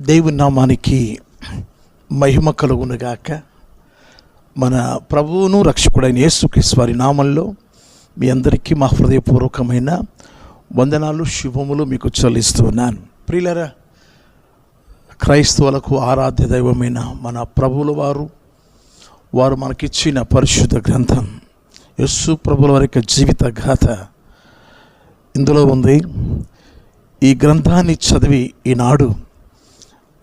దేవుని నామానికి మహిమ కలుగునుగాక. మన ప్రభువును రక్షకుడైన యేసుక్రీస్తు నామంలో మీ అందరికీ మా హృదయపూర్వకమైన వందనాలు శుభములు మీకు చెల్లిస్తున్నాను. ప్రియులరా క్రైస్తవులకు ఆరాధ్య దైవమైన మన ప్రభువుల వారు వారు మనకిచ్చిన పరిశుద్ధ గ్రంథం యస్సు ప్రభుల వారి యొక్క జీవిత గాథ ఇందులో ఉంది. ఈ గ్రంథాన్ని చదివి ఈనాడు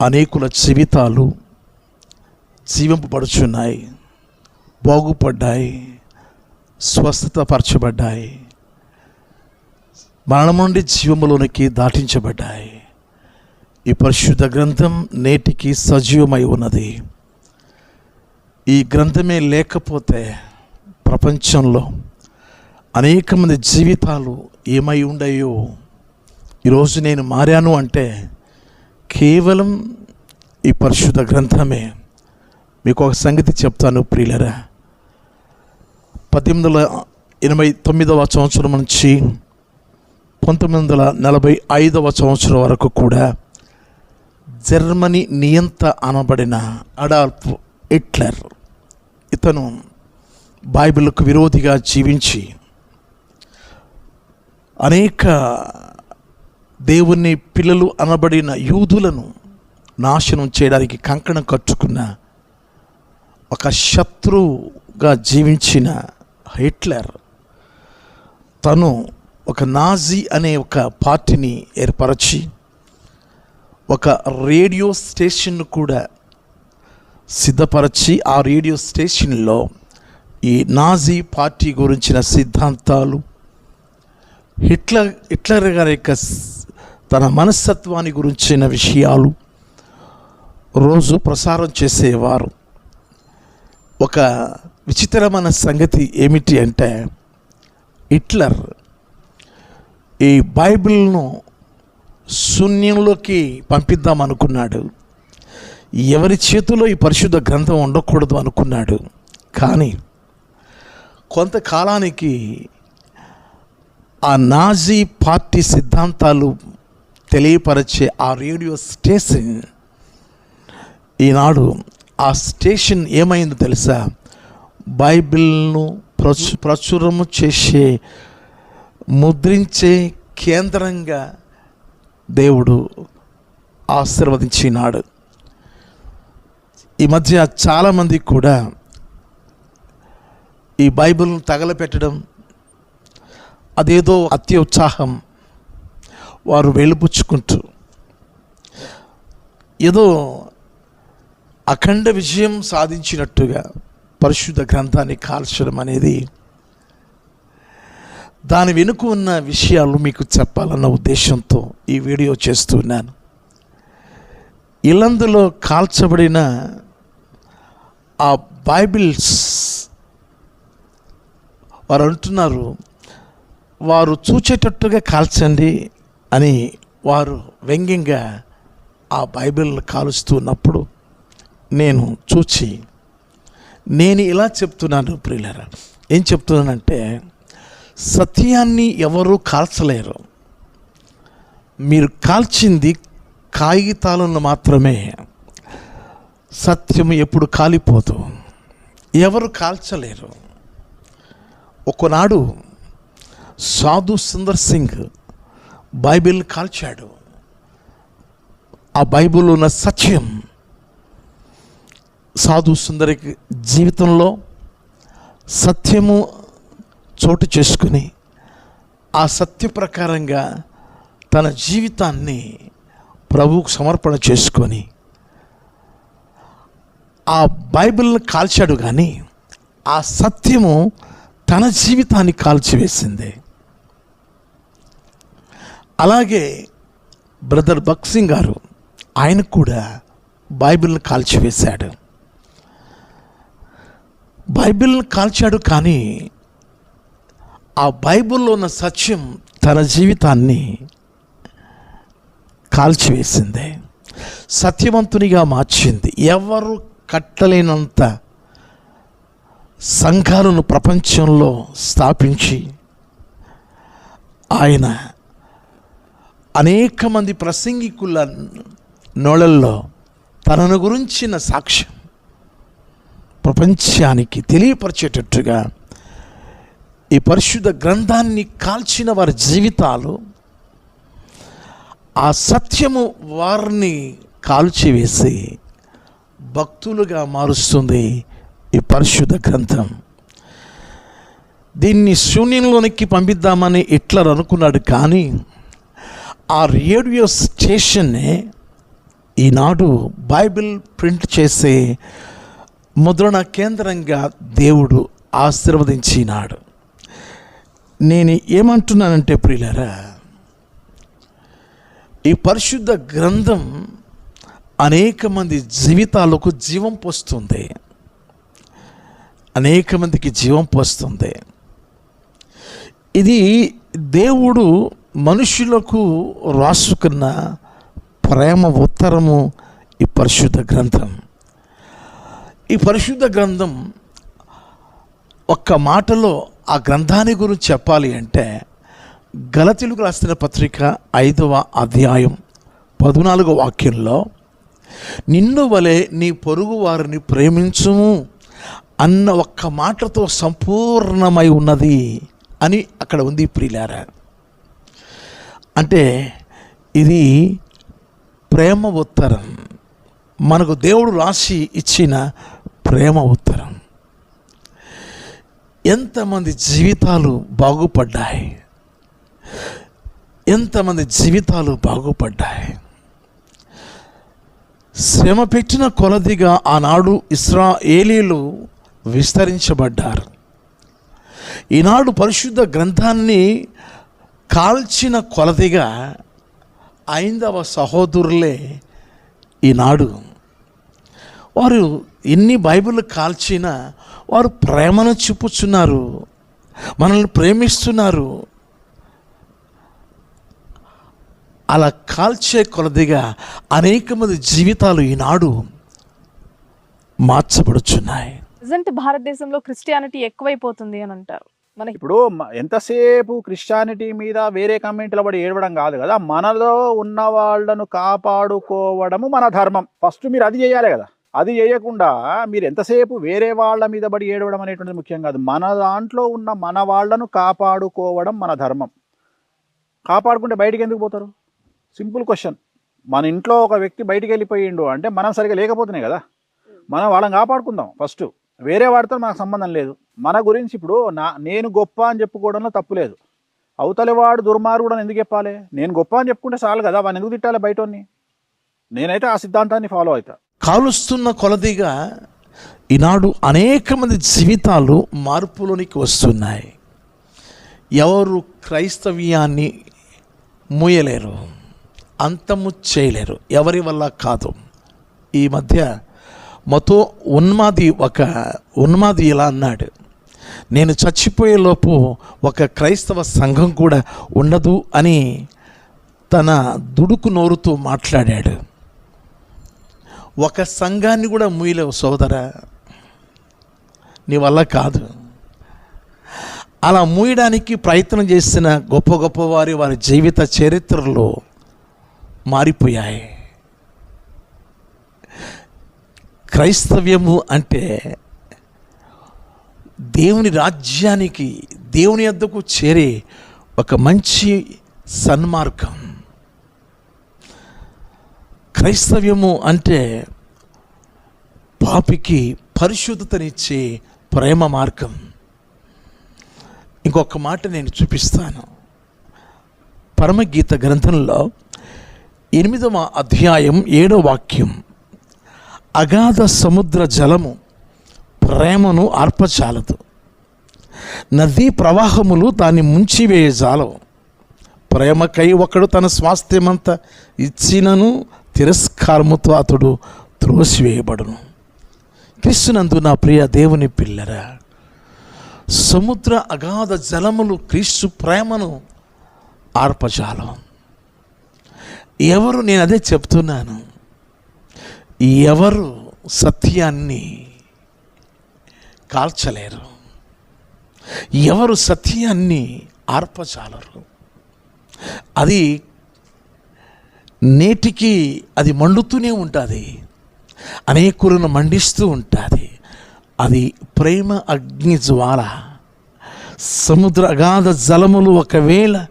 అనేకుల జీవితాలు జీవింపబడుచున్నాయి బాగుపడ్డాయి స్వస్థతపరచబడ్డాయి మరణం నుండి జీవములోనికి దాటించబడ్డాయి. ఈ పరిశుద్ధ గ్రంథం నేటికి సజీవమై ఉన్నది. ఈ గ్రంథమే లేకపోతే ప్రపంచంలో అనేక మంది జీవితాలు ఏమై ఉండయో ఈరోజు నేను మారాను అంటే కేవలం ఈ పరిశుద్ధ గ్రంథమే. మీకు ఒక సంగతి చెప్తాను ప్రియులరా. పద్దెనిమిది వందల ఎనభై తొమ్మిదవ సంవత్సరం నుంచి పంతొమ్మిది వందల నలభై ఐదవ సంవత్సరం వరకు కూడా జర్మనీ నియంత అనబడిన అడాల్ఫ్ హిట్లర్ ఇతను బైబిల్కు విరోధిగా జీవించి అనేక దేవుని పిల్లలు అనబడిన యూదులను నాశనం చేయడానికి కంకణం కట్టుకున్న ఒక శత్రువుగా జీవించిన హిట్లర్ తను ఒక నాజీ అనే ఒక పార్టీని ఏర్పరచి ఒక రేడియో స్టేషన్ను కూడా సిద్ధపరచి ఆ రేడియో స్టేషన్లో ఈ నాజీ పార్టీ గురించిన సిద్ధాంతాలు హిట్లర్ హిట్లర్ గారి యొక్క తన మనస్తత్వాన్ని గురించిన విషయాలు రోజు ప్రసారం చేసేవారు. ఒక విచిత్రమైన సంగతి ఏమిటి అంటే హిట్లర్ ఈ బైబిల్ను శూన్యంలోకి పంపిద్దాం అనుకున్నాడు. ఎవరి చేతిలో ఈ పరిశుద్ధ గ్రంథం ఉండకూడదు అనుకున్నాడు. కానీ కొంతకాలానికి ఆ నాజీ పార్టీ సిద్ధాంతాలు తెలియపరిచే ఆ రేడియో స్టేషన్ ఈనాడు ఆ స్టేషన్ ఏమైందో తెలుసా? బైబిల్ను ప్రచు ప్రచురము చేసే ముద్రించే కేంద్రంగా దేవుడు ఆశీర్వదించినాడు. ఈ మధ్య చాలామంది కూడా ఈ బైబిల్ను తగలపెట్టడం అదేదో అత్యుత్సాహం వారు వేలుపుచ్చుకుంటూ. ఏదో అఖండ విజయం సాధించినట్టుగా పరిశుద్ధ గ్రంథాన్ని కాల్చడం అనేది దాని వెనుక ఉన్న విషయాలు మీకు చెప్పాలన్న ఉద్దేశంతో ఈ వీడియో చేస్తున్నాను ఇలందులో కాల్చబడిన ఆ బైబిల్స్ వారు అంటున్నారు వారు చూచేటట్టుగా కాల్చండి అని వారు వ్యంగ్యంగా ఆ బైబిల్ కాలుస్తున్నప్పుడు నేను చూచి నేను ఇలా చెప్తున్నాను ప్రియులరా. ఏం చెప్తున్నానంటే సత్యాన్ని ఎవరు కాల్చలేరు. మీరు కాల్చింది కాగితాలను మాత్రమే. సత్యం ఎప్పుడు కాలిపోదు. ఎవరు కాల్చలేరు. ఒకనాడు సాధు సుందర్ సింగ్ బైబిల్ కాల్చాడు. ఆ బైబిల్ ఉన్న సత్యం సాధు సుందరి జీవితంలో సత్యము చోటు చేసుకుని ఆ సత్య ప్రకారంగా తన జీవితాన్ని ప్రభువుకు సమర్పణ చేసుకొని ఆ బైబిల్ని కాల్చాడు కానీ ఆ సత్యము తన జీవితాన్ని కాల్చివేసింది. అలాగే బ్రదర్ బక్సింగ్ గారు ఆయన కూడా బైబిల్ని కాల్చివేశాడు. బైబిల్ని కాల్చాడు కానీ ఆ బైబిల్లో ఉన్న సత్యం తన జీవితాన్ని కాల్చివేసింది. సత్యవంతునిగా మార్చింది. ఎవరు కట్టలేనంత సంఘాలను ప్రపంచంలో స్థాపించి ఆయన అనేక మంది ప్రసంగికుల నోళల్లో తనను గురించిన సాక్ష్యం ప్రపంచానికి తెలియపరిచేటట్టుగా ఈ పరిశుద్ధ గ్రంథాన్ని కాల్చిన వారి జీవితాలు ఆ సత్యము వారిని కాల్చివేసి భక్తులుగా మారుస్తుంది ఈ పరిశుద్ధ గ్రంథం. దీన్ని శూన్యంలోనికి పంపిద్దామని హిట్లర్ అనుకున్నాడు కానీ ఆ రేడియో స్టేషన్నే ఈనాడు బైబిల్ ప్రింట్ చేసే ముద్రణ కేంద్రంగా దేవుడు ఆశీర్వదించినాడు. నేను ఏమంటున్నానంటే ప్రియులరా ఈ పరిశుద్ధ గ్రంథం అనేక మంది జీవితాలకు జీవం పోస్తుంది. అనేక మందికి జీవం పోస్తుంది. ఇది దేవుడు మనుషులకు రాసుకున్న ప్రేమ ఉత్తరము ఈ పరిశుద్ధ గ్రంథం. ఈ పరిశుద్ధ గ్రంథం ఒక్క మాటలో ఆ గ్రంథాన్ని గురించి చెప్పాలి అంటే గలతీలకు రాసిన పత్రిక ఐదవ అధ్యాయం పద్నాలుగో వాక్యంలో నిన్ను వలె నీ పొరుగు వారిని ప్రేమించుము అన్న ఒక్క మాటతో సంపూర్ణమై ఉన్నది అని అక్కడ ఉంది ప్రిలారా. అంటే ఇది ప్రేమ ఉత్తరం. మనకు దేవుడు రాసి ఇచ్చిన ప్రేమ ఉత్తరం. ఎంతమంది జీవితాలు బాగుపడ్డాయి? ఎంతమంది జీవితాలు బాగుపడ్డాయి? శ్రమ పెట్టిన కొలదిగా ఆనాడు ఇస్రా ఏలీలు విస్తరించబడ్డారు. ఈనాడు పరిశుద్ధ గ్రంథాన్ని కాల్చిన కొలదిగా ఐదవ సహోదరులే ఈనాడు వారు ఎన్ని బైబిల్ కాల్చినా వారు ప్రేమను చూపుచున్నారు మనల్ని ప్రేమిస్తున్నారు. అలా కాల్చే కొలదిగా అనేక మంది జీవితాలు ఈనాడు మార్చబడుచున్నాయి. ప్రజెంట్ భారతదేశంలో క్రిస్టియానిటీ ఎక్కువైపోతుంది అని అంటారు. మనకి ఇప్పుడు ఎంతసేపు క్రిస్టియానిటీ మీద వేరే కమ్యూనిటీలో పడి ఏడవడం కాదు కదా మనలో ఉన్న వాళ్ళను కాపాడుకోవడము మన ధర్మం. ఫస్ట్ మీరు అది చేయాలి కదా. అది చేయకుండా మీరు ఎంతసేపు వేరే వాళ్ళ మీద పడి ఏడవడం అనేటువంటిది ముఖ్యం కాదు. మన దాంట్లో ఉన్న మన వాళ్ళను కాపాడుకోవడం మన ధర్మం. కాపాడుకుంటే బయటికి ఎందుకు పోతారు? Simple question. మన ఇంట్లో ఒక వ్యక్తి బయటికి వెళ్ళిపోయిండు అంటే మనం సరిగా లేకపోతున్నాయి కదా. మనం వాళ్ళని కాపాడుకుందాం ఫస్ట్. వేరే వాడితో మనకు సంబంధం లేదు. మన గురించి ఇప్పుడు నా నేను గొప్ప అని చెప్పుకోవడంలో తప్పు లేదు. అవతలి వాడు దుర్మార్గుడు అని ఎందుకు చెప్పాలి? నేను గొప్ప అని చెప్పుకుంటే చాలు కదా వాడిని ఎందుకు తిట్టాలి బయటని నేనైతే ఆ సిద్ధాంతాన్ని ఫాలో అవుతా. కాలుస్తున్న కొలదిగా ఈనాడు అనేక మంది జీవితాలు మార్పులోనికి వస్తున్నాయి. ఎవరు క్రైస్తవ్యాన్ని మూయలేరు అంతము చేయలేరు. ఎవరి వల్ల కాదు. ఈ మధ్య మతో ఉన్మాది ఒక ఉన్మాది ఇలా అన్నాడు. నేను చచ్చిపోయేలోపు ఒక క్రైస్తవ సంఘం కూడా ఉండదు అని తన దుడుకు నోరుతో మాట్లాడాడు. ఒక సంఘాన్ని కూడా మూయలేవు సోదరా నీ వల్ల కాదు. అలా మూయడానికి ప్రయత్నం చేసిన గొప్ప గొప్ప వారి వారి జీవిత చరిత్రలో మారిపోయాయి. క్రైస్తవ్యము అంటే దేవుని రాజ్యానికి దేవుని వద్దకు చేరే ఒక మంచి సన్మార్గం. క్రైస్తవ్యము అంటే పాపికి పరిశుద్ధతనిచ్చే ప్రేమ మార్గం. ఇంకొక మాట నేను చూపిస్తాను. పరమగీత గ్రంథంలో ఎనిమిదవ అధ్యాయం ఏడో వాక్యం. అగాధ సముద్ర జలము ప్రేమను ఆర్పచాలదు నదీ ప్రవాహములు దాన్ని ముంచివేయజాలవు. ప్రేమకై ఒకడు తన స్వాస్థ్యమంతా ఇచ్చినను తిరస్కారముతో అతడు త్రోసివేయబడును. క్రీస్తునందు నా ప్రియ దేవుని పిల్లరా సముద్ర అగాధ జలములు క్రీస్తు ప్రేమను ఆర్పజాలం ఎవరు నేను అదే చెప్తున్నాను ఎవరు సత్యాన్ని కాల్చలేరు? ఎవరు సత్యాన్ని ఆర్పచాలరు? అది నేటికి అది మండుతూనే ఉంటుంది. అనేకులను మండిస్తూ ఉంటుంది. అది ప్రేమ అగ్ని జ్వాల సముద్ర అగాధ జలములు ఒకవేళ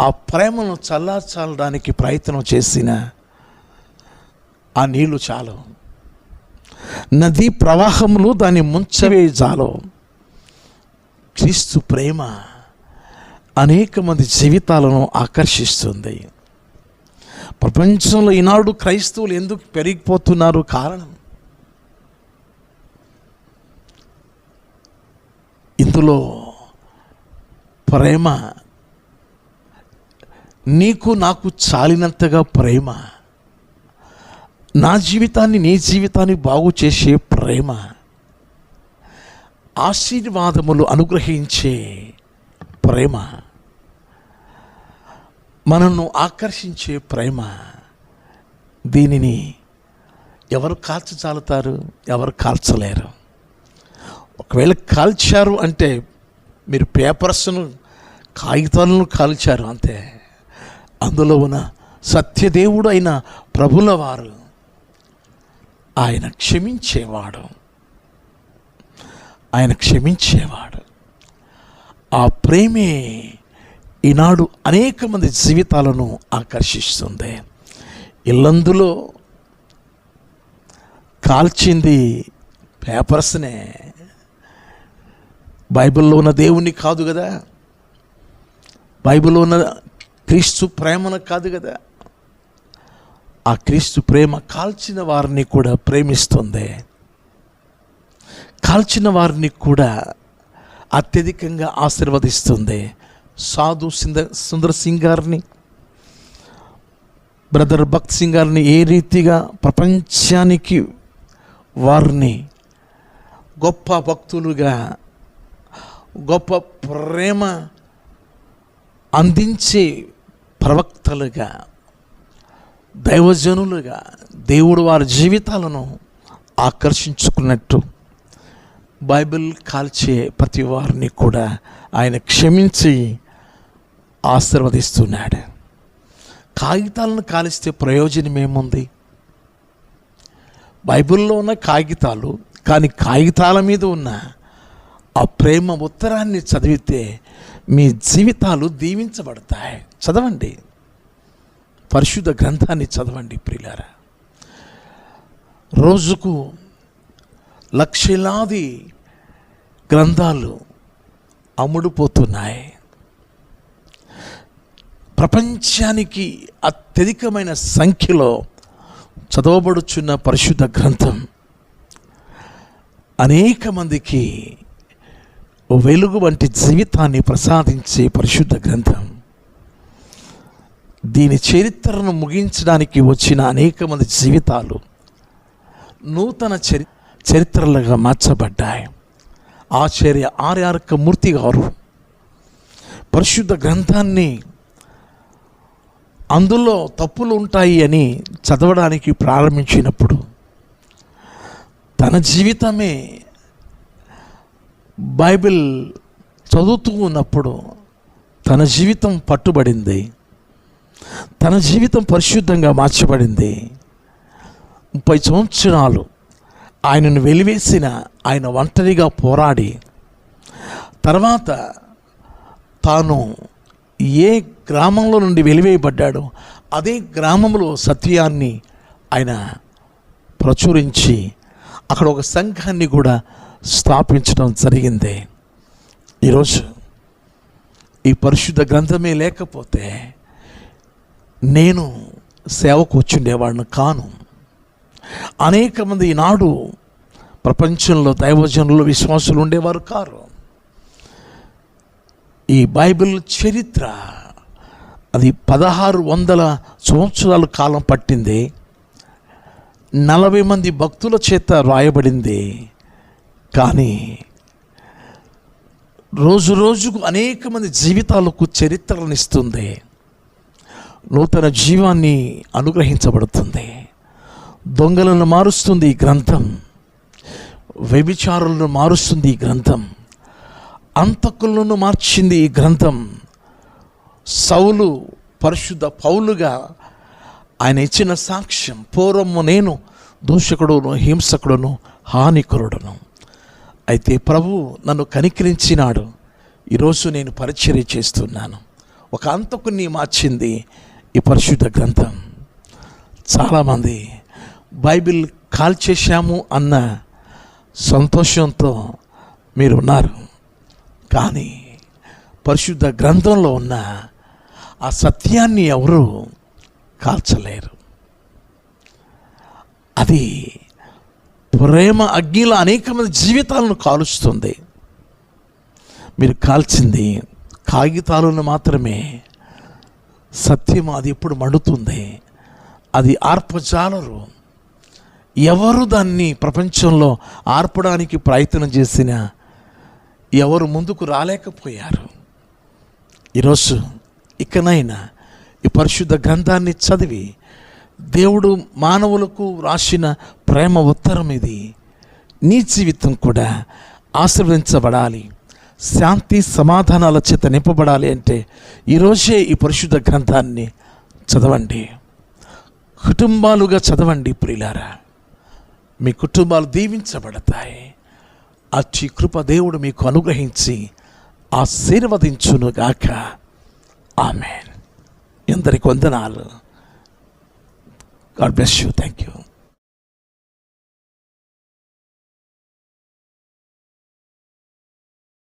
ఆ ప్రేమను చల్లార్చాలడానికి ప్రయత్నం చేసిన ఆ నీళ్ళు చాలు. నదీ ప్రవాహములు దాన్ని ముంచవే చాలు. క్రీస్తు ప్రేమ అనేక మంది జీవితాలను ఆకర్షిస్తుంది. ప్రపంచంలో ఈనాడు క్రైస్తవులు ఎందుకు పెరిగిపోతున్నారు కారణం? ఇందులో ప్రేమ నీకు నాకు చాలినంతగా ప్రేమ. నా జీవితాన్ని నీ జీవితాన్ని బాగు చేసే ప్రేమ ఆశీర్వాదములు అనుగ్రహించే ప్రేమ మనల్ని ఆకర్షించే ప్రేమ దీనిని ఎవరు కాల్చజాలుతారు ఎవరు కాల్చలేరు. ఒకవేళ కాల్చారు అంటే మీరు పేపర్స్ను కాగితాలను కాల్చారు అంతే. అందులో ఉన్న సత్యదేవుడు అయిన ప్రభుల వారు ఆయన క్షమించేవాడు. ఆయన క్షమించేవాడు. ఆ ప్రేమే ఈనాడు అనేక మంది జీవితాలను ఆకర్షిస్తుంది. ఇల్లందులో కాల్చింది పేపర్స్నే. బైబిల్లో ఉన్న దేవుణ్ణి కాదు కదా. బైబిల్లో ఉన్న క్రీస్తు ప్రేమను కాదు కదా. ఆ క్రీస్తు ప్రేమ కాల్చిన వారిని కూడా ప్రేమిస్తుంది. కాల్చిన వారిని కూడా అత్యధికంగా ఆశీర్వదిస్తుంది. సాధు సింద సుందర్ సింగ్ గారిని బ్రదర్ భక్త్ సింగ్ గారిని ఏ రీతిగా ప్రపంచానికి వారిని గొప్ప భక్తులుగా గొప్ప ప్రేమ అందించే ప్రవక్తలుగా దైవజనులుగా దేవుడు వారి జీవితాలను ఆకర్షించుకున్నట్టు బైబిల్ కాల్చే ప్రతి వారిని కూడా ఆయన క్షమించి ఆశీర్వదిస్తున్నాడు. కాగితాలను కాలిస్తే ప్రయోజనం ఏముంది? బైబిల్లో ఉన్న కాగితాలు కానీ కాగితాల మీద ఉన్న ఆ ప్రేమ ఉత్తరాన్ని చదివితే మీ జీవితాలు దీవించబడతాయి. చదవండి. పరిశుద్ధ గ్రంథాన్ని చదవండి ప్రిలారా రోజుకు లక్షలాది గ్రంథాలు అమ్ముడుపోతున్నాయి. ప్రపంచానికి అత్యధికమైన సంఖ్యలో చదవబడుచున్న పరిశుద్ధ గ్రంథం అనేక మందికి వెలుగు వంటి జీవితాన్ని ప్రసాదించే పరిశుద్ధ గ్రంథం. దీని చరిత్రను ముగించడానికి వచ్చిన అనేక మంది జీవితాలు నూతన చరి చరిత్రలుగా మార్చబడ్డాయి. ఆచార్య ఆర్యార్క మూర్తి గారు పరిశుద్ధ గ్రంథాన్ని అందులో తప్పులు ఉంటాయి అని చదవడానికి ప్రారంభించినప్పుడు తన జీవితమే బైబిల్ చదువుతూ ఉన్నప్పుడు తన జీవితం పట్టుబడింది. తన జీవితం పరిశుద్ధంగా మార్చబడింది. ముప్పై సంవత్సరాలు ఆయనను వెలివేసిన ఆయన ఒంటరిగా పోరాడి తర్వాత తాను ఏ గ్రామంలో నుండి వెలివేయబడ్డాడో అదే గ్రామంలో సత్యాన్ని ఆయన ప్రచురించి అక్కడ ఒక సంఘాన్ని కూడా స్థాపించడం జరిగింది. ఈరోజు ఈ పరిశుద్ధ గ్రంథమే లేకపోతే నేను సేవకు వచ్చిండేవాడిని కాను. అనేక మంది ఈనాడు ప్రపంచంలో దైవజనులు విశ్వాసులు ఉండేవారు కారు. ఈ బైబిల్ చరిత్ర అది పదహారు వందల సంవత్సరాల కాలం పట్టింది. నలభై మంది భక్తుల చేత రాయబడింది. కానీ రోజు రోజుకు అనేక మంది జీవితాలకు చరిత్రనిస్తుంది నూతన జీవాన్ని అనుగ్రహించబడుతుంది. దొంగలను మారుస్తుంది ఈ గ్రంథం. వ్యభిచారులను మారుస్తుంది ఈ గ్రంథం. అంతకులను మార్చింది ఈ గ్రంథం. సౌలు పరిశుద్ధ పౌలుగా ఆయన ఇచ్చిన సాక్ష్యం పూర్వము నేను దూషకుడును హింసకుడును హానికరుడును. అయితే ప్రభు నన్ను కనికరించినాడు. ఈరోజు నేను పరిచర్య చేస్తున్నాను. ఒక అంతకుని మార్చింది ఈ పరిశుద్ధ గ్రంథం. చాలామంది బైబిల్ కాల్ చేశాము అన్న సంతోషంతో మీరు ఉన్నారు కానీ పరిశుద్ధ గ్రంథంలో ఉన్న ఆ సత్యాన్ని ఎవరు కాల్చలేరు. అది ప్రేమ అగ్నిలో అనేక మంది జీవితాలను కాలుస్తుంది. మీరు కాల్చింది కాగితాలను మాత్రమే సత్యం అది ఎప్పుడు మండుతుంది? అది ఆర్పజాలరు. ఎవరు దాన్ని ప్రపంచంలో ఆర్పడానికి ప్రయత్నం చేసినా ఎవరు ముందుకు రాలేకపోయారు? ఈరోజు ఇకనైనా ఈ పరిశుద్ధ గ్రంథాన్ని చదివి దేవుడు మానవులకు రాసిన ప్రేమ ఉత్తరం ఇది. నీ జీవితం కూడా ఆశీర్వదించబడాలి. శాంతి సమాధానాల చేత నింపబడాలి అంటే ఈరోజే ఈ పరిశుద్ధ గ్రంథాన్ని చదవండి. కుటుంబాలుగా చదవండి ప్రియులారా. మీ కుటుంబాలు దీవించబడతాయి. అచ్చి కృప దేవుడు మీకు అనుగ్రహించి ఆశీర్వదించునుగాక. ఆమె ఎందరికి వందనాలు. God bless you. Thank you